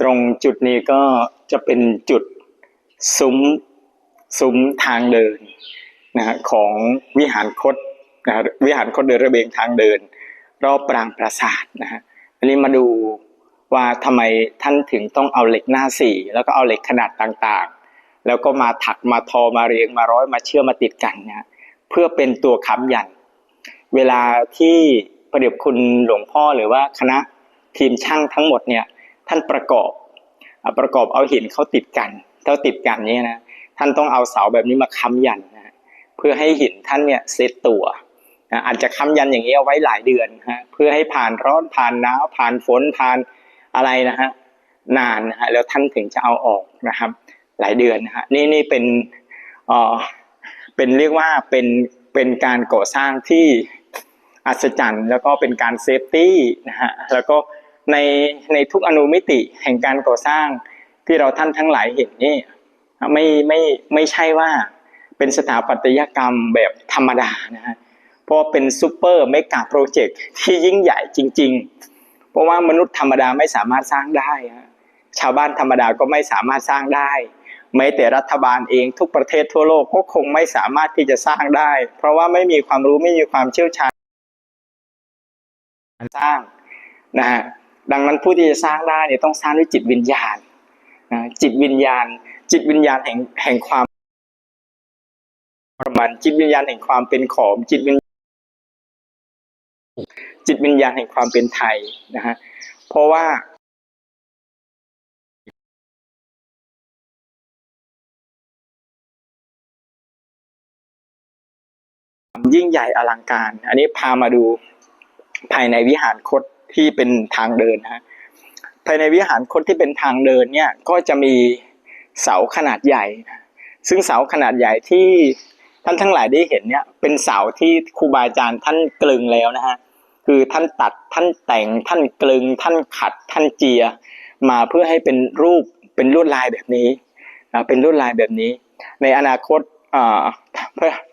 ตรงจุดนี้ก็จะเป็นจุดซุ้มซุ้มทางเดินนะฮะของวิหารคตนะฮะวิหารคตเดินระเบียงทางเดิน รอบปรางปราสาทนะฮะอันนี้มาดูว่าทำไมท่านถึงต้องเอาเหล็กหน้าสี่แล้วก็เอาเหล็กขนาดต่างๆ แล้วก็มาถักมาทอมาเรียงมาร้อยมาเชื่อมมาติดกันนะเพื่อเป็นตัวค้ำยัน เวลาที่พระเดชคุณหลวงพ่อหรือว่าคณะทีมช่างทั้งหมดเนี่ย ท่านประกอบอประกอบเอาหินเข้าติดกันเข้าติดกันนี่นะท่านต้องเอาเสาแบบนี้มาค้ำยันนะเพื่อให้หินท่านเนี่ยเซตตัวนะอาจจะค้ำยันอย่างนี้เอาไว้หลายเดือนฮะเพื่อให้ผ่านร้อนผ่านหนาวผ่านฝนผ่านอะไรนะฮะนานนะฮะแล้วท่านถึงจะเอาออกนะครับ หลายเดือนนะฮะนี่นี่เป็นเอ่อเป็นเรียกว่าเป็นเป็นการก่อสร้างที่อัศจรรย์ แล้วก็เป็นการเซฟตี้นะฮะแล้วก็ ในในทุกอนุมิติแห่งการก่อสร้างที่เราท่านทั้งหลายเห็นนี่ไม่ไม่ไม่ใช่ว่าเป็นสถาปัตยกรรมแบบธรรมดานะฮะเพราะเป็นซูเปอร์เมกะโปรเจกต์ที่ยิ่งใหญ่จริง ๆ เพราะว่ามนุษย์ธรรมดาไม่สามารถสร้างได้ชาวบ้านธรรมดาก็ไม่สามารถสร้างได้แม้แต่รัฐบาลเองทุกประเทศทั่วโลกก็คงไม่สามารถที่จะสร้างได้ เพราะว่าไม่มีความรู้ไม่มีความเชี่ยวชาญสร้างนะฮะ ดังนั้นผู้ที่จะสร้างได้เนี่ยต้องสร้างด้วยจิตวิญญาณนะจิตวิญญาณ จิตวิญญาณแห่งแห่งความประมาณจิตวิญญาณแห่งความเป็นขอมจิตวิญจิตวิญญาณแห่งความเป็นไทยนะฮะเพราะว่ายิ่งใหญ่อลังการ อันนี้พามาดูภายในวิหารคต ที่เป็นทางเดินฮะภายในวิหารคตที่เป็นทางเดินเนี่ยก็จะมีเสาขนาดใหญ่นะซึ่งเสาขนาดใหญ่ที่ท่านทั้งหลายได้เห็นเนี่ยเป็นเสาที่ครูบาอาจารย์ท่านกลึงแล้วนะฮะคือท่านตัดท่านแต่งท่านกลึง ท่านขัดท่านเจีย มาเพื่อให้เป็นรูปเป็นลวดลายแบบนี้นะเป็นลวดลายแบบนี้ ในอนาคตอ่า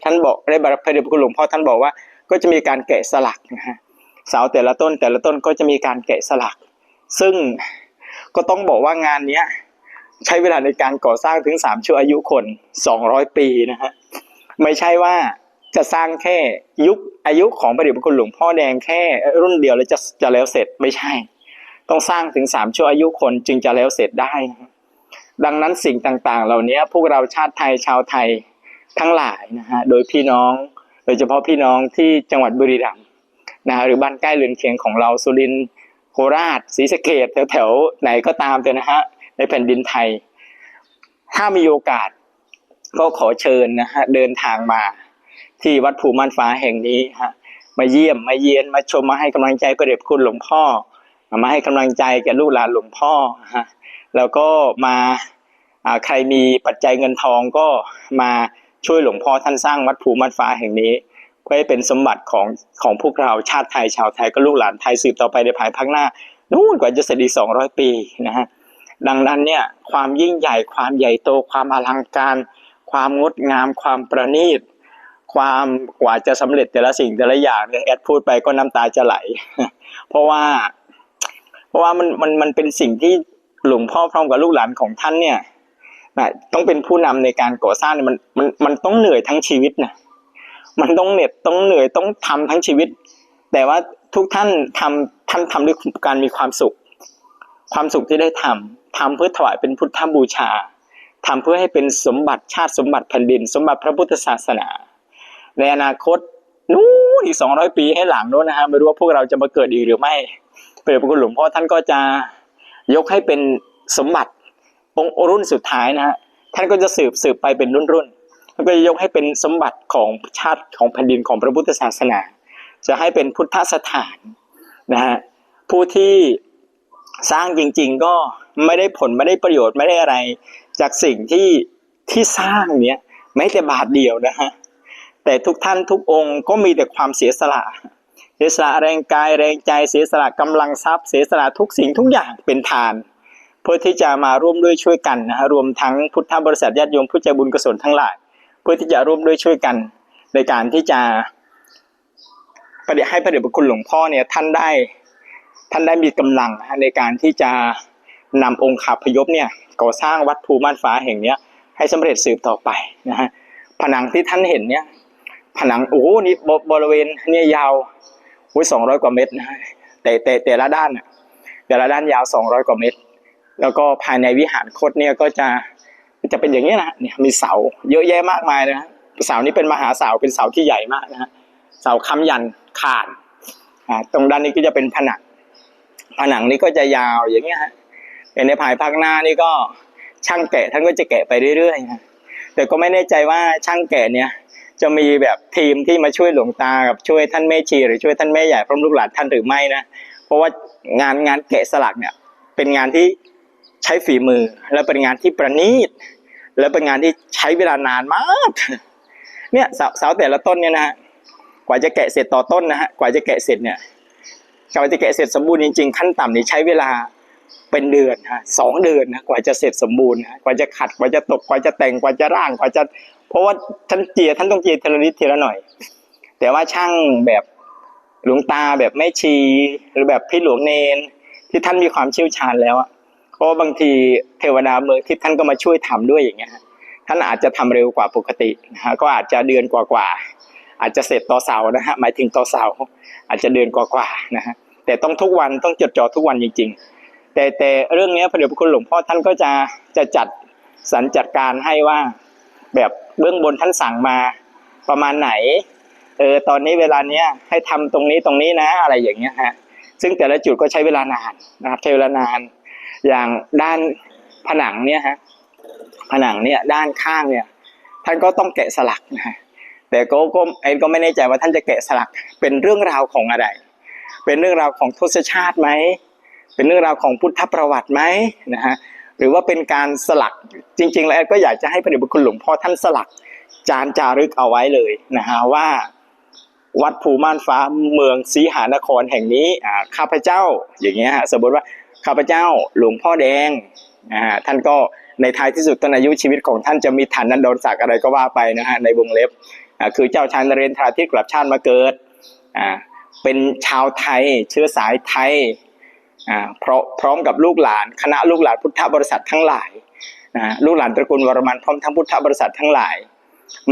ท่านบอกได้บารพระเดชพระคุณหลวงพ่อท่านบอกว่าก็จะมีการแกะสลักนะฮะ เสาแต่ละต้นแต่ละต้นก็จะมีการแกะสลัก ซึ่งก็ต้องบอกว่างานเนี้ยใช้เวลาในการก่อสร้างถึงสามชั่วอายุคนสองร้อยปีนะฮะไม่ใช่ว่าจะสร้างแค่ยุคอายุของพระเดชพระคุณหลวงพ่อแดงแค่รุ่นเดียวแล้วจะจะแล้วเสร็จไม่ใช่ ต้องสร้างถึงสามชั่วอายุคนจึงจะแล้วเสร็จได้นะดังนั้นสิ่งต่างๆ เหล่านี้พวกเราชาติไทยชาวไทยทั้งหลายนะฮะโดยพี่น้อง โดยเฉพาะพี่น้องที่จังหวัดบุรีรัมย์ นะฮะหรือบ้านใกล้เรือนเคียงของเราสุรินทร์โคราชศรีสะเกดแถวๆไหนก็ตามเถอะนะฮะในแผ่นดินไทย ถ้ามีโอกาสก็ขอเชิญนะฮะเดินทางมาที่วัดภูม่านฟ้าแห่งนี้ฮะมาเยี่ยมมาเยียนมาชมมาให้กำลังใจพระเดชพระคุณหลวงพ่อ มาให้กำลังใจแก่ลูกหลานหลวงพ่อฮะแล้วก็มาอ่าใครมีปัจจัยเงินทองก็มาช่วยหลวงพ่อท่านสร้างวัดภูม่านฟ้าแห่งนี้ เพื่อให้เป็นสมบัติของของพวกเราชาติไทยชาวไทยก็ลูกหลานไทยสืบต่อไปในภายภาคหน้านู่นกว่าจะเสร็จอีกสองร้อยปีนะฮะดังนั้นเนี่ยความยิ่งใหญ่ความใหญ่โตความอลังการ ความงดงาม ความประณีต ความกว่าจะสำเร็จแต่ละสิ่งแต่ละอย่างเนี่ยแอดพูดไปก็น้ำตาจะไหล เพราะว่า เพราะว่ามันมันมันเป็นสิ่งที่หลวงพ่อพร้อมกับลูกหลานของท่านเนี่ยนะต้องเป็นผู้นำในการก่อสร้างเนี่ยมันมันมันต้องเหนื่อยทั้งชีวิตนะ มันต้องเหน็ดต้องเหนื่อยต้องทำทั้งชีวิต แต่ว่าทุกท่านทำท่านทำด้วยการมีความสุข ความสุขที่ได้ทำทำเพื่อถวายเป็นพุทธบูชาทำเพื่อให้เป็นสมบัติชาติสมบัติแผ่นดิน สมบัติพระพุทธศาสนา ในอนาคตนู้นอีกสองร้อยปีให้หลังโน้นนะฮะไม่รู้ว่าพวกเราจะมาเกิดอีกหรือไม่เดชพระคุณหลวงพ่อท่านก็จะยกให้เป็นสมบัติองค์รุ่นสุดท้ายนะฮะท่านก็จะสืบสืบไปเป็นรุ่นรุ่น ท่านก็จะยกให้เป็นสมบัติของชาติของแผ่นดินของพระพุทธศาสนา จะให้เป็นพุทธสถานนะฮะผู้ที่สร้างจริง ๆ ก็ไม่ได้ผลไม่ได้ประโยชน์ไม่ได้อะไร จากสิ่งที่ที่สร้างเนี้ยแม้แต่บาทเดียวนะฮะแต่ทุกท่านทุกองค์ก็มีแต่ความเสียสละเสียสละแรงกายแรงใจเสียสละกำลังทรัพย์เสียสละทุกสิ่งทุกอย่างเป็นทาน เพื่อที่จะมาร่วมด้วยช่วยกันนะฮะรวมทั้งพุทธบริษัทญาติโยมผู้ใจบุญกุศลทั้งหลาย พื่อที่จะร่วมด้วยช่วยกัน ในการที่จะประเดให้พระเดชพระคุณหลวงพ่อเนี่ยท่านได้ท่านได้มีกำลังในการที่จะนำองค์ขับพยพเนี่ยก่อสร้างวัดภูม่านฟ้าแห่งเนี้ย ให้สำเร็จสืบต่อไปนะฮะผนังที่ท่านเห็นเนี่ย ผนังโอ้โหนี่บบริเวณเนี่ยยาวโอ้ยสองร้อยกว่าเมตรนะแต่แต่แต่ละด้านน่ะแต่ละด้านยาวสองร้อยกว่าเมตร แล้วก็ภายในวิหารคดเนี่ยก็จะ จะเป็นอย่างนี้นะเนี่ยมีเสาเยอะแยะมากมายนะฮะเสานี้เป็นมหาเสาเป็นเสาที่ใหญ่มากนะฮะเสาค้ำยันขาดอ่าตรงด้านนี้ก็จะเป็นผนังผนังนี้ก็จะยาวอย่างเงี้ยฮะในภายภาคหน้านี่ก็ช่างแกะท่านก็จะแกะไปเรื่อยๆนะแต่ก็ไม่แน่ใจว่าช่างแกะเนี่ยจะมีแบบทีมที่มาช่วยหลวงตากับช่วยท่านแม่ชีหรือช่วยท่านแม่ใหญ่พร้อมลูกหลานท่านหรือไม่นะเพราะว่างานงานแกะสลักเนี่ยเป็นงานที่ใช้ฝีมือและเป็นงานที่ประณีต และเป็นงานที่ใช้เวลานานมาก เนี่ยเสาเสาแต่ละต้นเนี่ยนะฮะกว่าจะแกะเสร็จต่อต้นนะฮะกว่าจะแกะเสร็จเนี่ยกว่าจะแกะเสร็จสมบูรณ์จริงๆขั้นต่ำนี่ใช้เวลาเป็นเดือนฮะสองเดือนนะกว่าจะเสร็จสมบูรณ์นะกว่าจะขัดกว่าจะตกกว่าจะแต่งกว่าจะร่างกว่าจะ เพราะว่าท่านเจียท่านต้องเจียทีละนิดทีละหน่อย แต่ว่าช่างแบบหลวงตาแบบแม่ชี หรือแบบพี่หลวงเนนที่ท่านมีความเชี่ยวชาญแล้วอะ เพราะบางทีเทวดาเมืองที่ท่านก็มาช่วยทำด้วยอย่างเงี้ยท่านอาจจะทำเร็วกว่าปกตินะฮะก็อาจจะเดือนกว่าๆอาจจะเสร็จต่อเสานะฮะหมายถึงต่อเสาอาจจะเดือนกว่าๆนะฮะแต่ต้องทุกวันต้องจดจ่อทุกวันจริง ๆ แต่แต่เรื่องนี้พระเดชพระคุณหลวงพ่อท่านก็จะจะจัดสรรจัดการให้ว่าแบบเบื้องบนท่านสั่งมาประมาณไหนเออตอนนี้เวลาเนี้ยให้ทำตรงนี้ตรงนี้นะอะไรอย่างเงี้ยฮะซึ่งแต่ละจุดก็ใช้เวลานานนะครับใช้เวลานาน อย่างด้านผนังเนี่ยฮะผนังเนี่ยด้านข้างเนี่ยท่านก็ต้องแกะสลักนะฮะแต่ก็ก็เอ็นก็ไม่แน่ใจว่าท่านจะแกะสลักเป็นเรื่องราวของอะไร เป็นเรื่องราวของทศชาติไหมเป็นเรื่องราวของพุทธประวัติไหมนะฮะหรือว่าเป็นการสลักจริง ๆ แล้วก็อยากจะให้พระเดชพระคุณหลวงพ่อท่านสลัก จานจารึกเอาไว้เลยนะฮะว่าวัดภูม่านฟ้าเมืองสีหานครแห่งนี้ข้าพเจ้าอย่างเงี้ยฮะสมมติว่า ข้าพเจ้าหลวงพ่อแดงอ่าท่านก็ในท้ายที่สุดตอนอายุชีวิตของท่านจะมีฐานันดรศักดิ์อะไรก็ว่าไปนะฮะในวงเล็บคือเจ้าชายนเรนทราธิตกลับชาติมาเกิดอ่าเป็นชาวไทยเชื้อสายไทยอ่าเพราะพร้อมกับลูกหลานคณะลูกหลานพุทธบริษัททั้งหลายนะลูกหลานตระกูลวรมันพร้อมทั้งพุทธบริษัททั้งหลาย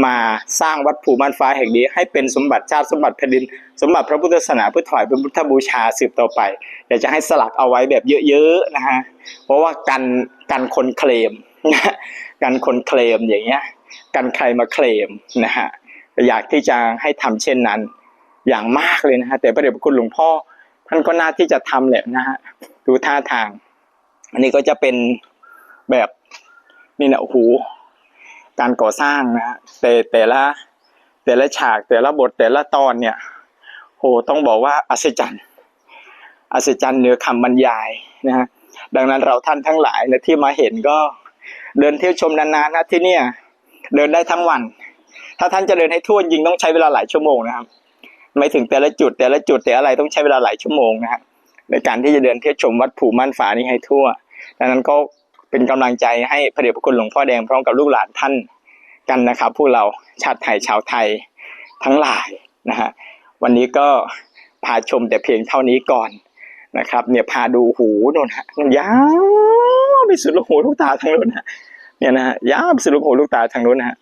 มาสร้างวัดภูม่านฟ้าแห่งนี้ ให้เป็นสมบัติชาติสมบัติแผ่นดิน สมบัติพระพุทธศาสนาเพื่อถวายเป็นพุทธบูชาสืบต่อไปอยากจะให้สลักเอาไว้แบบเยอะๆนะฮะเพราะว่ากันกันคนเคลมกันคนเคลมอย่างเงี้ยกันใครมาเคลมนะฮะอยากที่จะให้ทำเช่นนั้นอย่างมากเลยนะฮะแต่พระเดชพระคุณหลวงพ่อท่านก็น่าที่จะทำแหละนะฮะดูท่าทาง อันนี้ก็จะเป็นแบบนี่นะโอ้โห การก่อสร้างนะฮะแต่แต่ละแต่ละฉากแต่ละบทแต่ละตอนเนี่ยโหต้องบอกว่าอัศจรรย์อัศจรรย์เหนือคำบรรยายนะฮะดังนั้นเราท่านทั้งหลายนะที่มาเห็นก็เดินเที่ยวชมนานๆนะที่เนี่ยเดินได้ทั้งวัน ถ้าท่านจะเดินให้ทั่วจริงต้องใช้เวลาหลายชั่วโมงนะครับไม่ถึงแต่ละจุดแต่ละจุดแต่อะไรต้องใช้เวลาหลายชั่วโมงนะฮะในการที่จะเดินเที่ยวชมวัดภูม่านฟ้านี้ให้ทั่ว ดังนั้นก็ เป็นกำลังใจให้พระเดชพระคุณหลวงพ่อแดงพร้อมกับลูกหลานท่านกันนะครับ พวกเราชาติไทยชาวไทยทั้งหลายนะฮะวันนี้ก็พาชมแต่เพียงเท่านี้ก่อนนะครับ เนี่ยพาดูหูโน่นฮะยาวไปสุดลูกหูลูกตาทางโน้นฮะเนี่ยนะฮะยาวไปสุดลูกหูลูกตาทางโน้นนะฮะ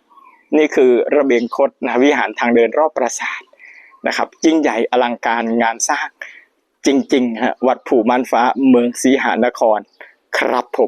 นี่คือระเบียงคดนะวิหารทางเดินรอบปราสาทนะครับยิ่งใหญ่อลังการงานสร้างจริงๆฮะวัดผู่ม่านฟ้าเมืองสีหานครครับผม